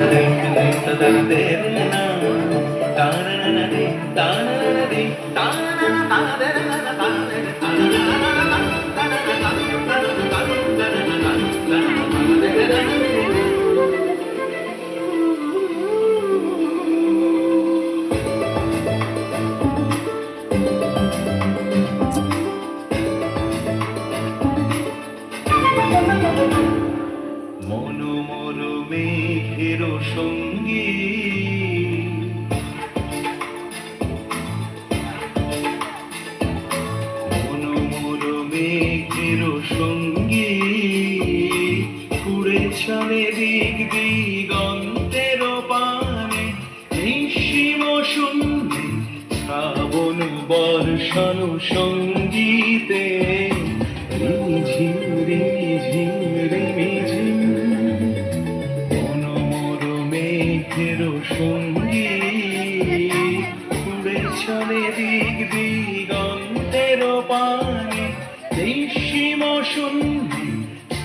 মনোমর সঙ্গী মনোমর মেঘের সঙ্গী কুড়ে চলে দিক দিগন্তের পানে নিঃসীম শূন্যে শ্রাবণ বর্ষণ সঙ্গীতে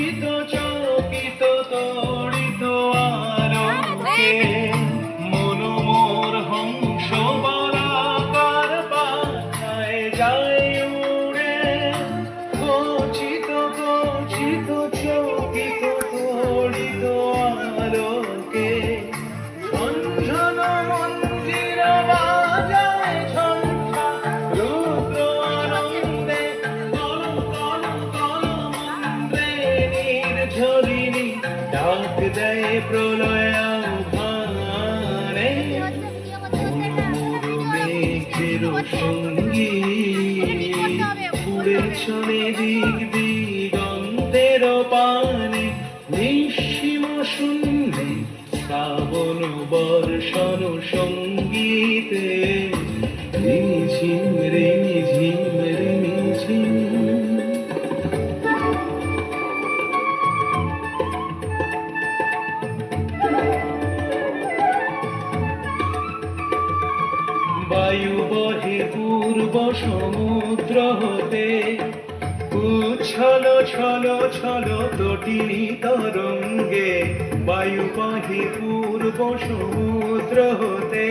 কচিত চকিত তড়িত আলোকে মনোমোর হংস বলাকার পাখায় যায় উড়ে। কচিত কচিত ডাক দেয় প্রলয় মেঘের সঙ্গী। উড়ে চলে দিক দিগন্তের পানে। নিঃসীম শূন্যে শ্রাবণ বর্ষণ সঙ্গীতে সমুদ্র হতে উচ্ছল, ছল ছল তটিনী তরঙ্গে বায়ু বহে পূর্ব সমুদ্র হতে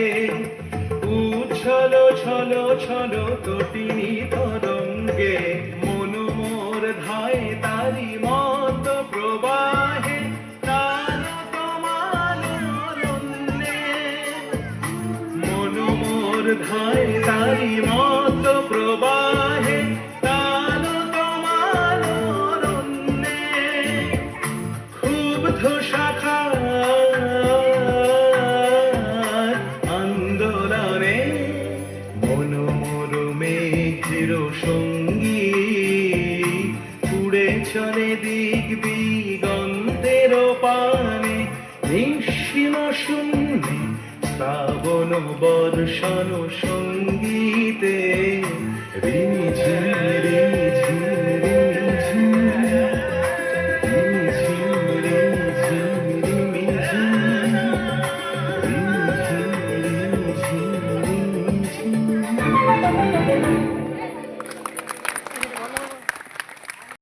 উচ্ছল, ছল ছল তটিনী তরঙ্গে মনোমোর ধায় তারি মত প্রবাহে মনোমোর ধায় তারি মত চলে দিক দিগন্তের পানে নিঃসীম শূন্যে শ্রাবণ বর্ষণ সঙ্গীতে রিমিঝিম